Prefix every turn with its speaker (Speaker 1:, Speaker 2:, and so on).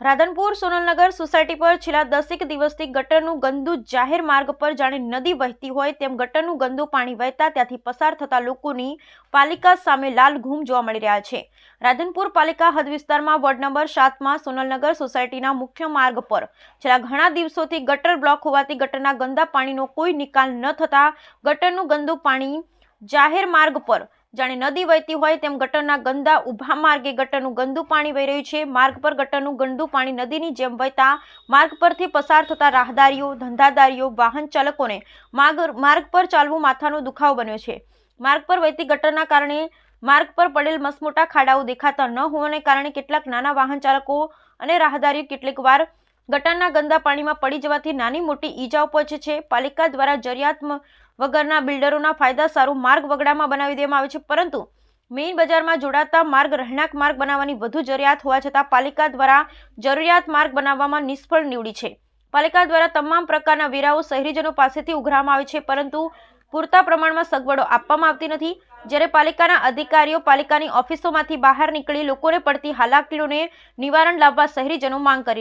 Speaker 1: Radhanpur Sonalnagar society પર છેલ્લા દસેક દિવસથી ગટરનું ગંદુ જાહેર માર્ગ પર જાણે નદી વહેતી હોય તેમ ગટરનું ગંદુ પાણી વહેતા ત્યાંથી પસાર થતા લોકોની પાલિકા સામે લાલ ઘૂમ જોવા મળી રહ્યા છે. રાધનપુર પાલિકા હદ વિસ્તારમાં વોર્ડ નંબર સાતમાં સોનલનગર સોસાયટીના મુખ્ય માર્ગ પર છેલ્લા ઘણા દિવસોથી ગટર બ્લોક હોવાથી ગટરના ગંદા પાણીનો કોઈ નિકાલ ન થતા ગટરનું ગંદુ પાણી જાહેર માર્ગ પર જાણે નદી વહેતી હોય તેમ ગટરના ગંદા ઊભા માર્ગે ગટરનું ગંદુ પાણી વહી રહ્યું છે. માર્ગ પર ગટરનું ગંદુ પાણી નદીની જેમ વહેતા માર્ગ પરથી પસાર થતા રાહદારીઓ, ધંધાદારીઓ, વાહન ચાલકોને માર્ગ માર્ગ પર ચાલવું માથાનો દુખાવો બન્યો છે. માર્ગ પર વહેતી ગટરના કારણે માર્ગ પર પડેલ મસમોટા ખાડાઓ દેખાતા ન હોવાને કારણે કેટલાક નાના વાહન ચાલકો અને રાહદારીઓ કેટલીક વાર ગટરના ગંદા પાણીમાં પડી જવાથી નાની મોટી ઈજાઓ પહોંચે છે. પાલિકા દ્વારા જરિયાત વગરના બિલ્ડરોના ફાયદા સારું માર્ગ વગડામાં બનાવી દેવામાં આવે છે. પરંતુ મેઇન બજારમાં જોડાતા માર્ગ, રહેણાંક માર્ગ બનાવવાની વધુ જરૂરિયાત હોવા છતાં પાલિકા દ્વારા જરૂરિયાત માર્ગ બનાવવામાં નિષ્ફળ નીવડી છે. પાલિકા દ્વારા તમામ પ્રકારના વેરાઓ શહેરીજનો પાસેથી ઉઘરાવવામાં આવે છે. પરંતુ પૂરતા પ્રમાણમાં સગવડો આપવામાં આવતી નથી. જ્યારે પાલિકાના અધિકારીઓ પાલિકાની ઓફિસોમાંથી બહાર નીકળી લોકોને પડતી હાલાકીઓને નિવારણ લાવવા શહેરીજનો માંગ કરી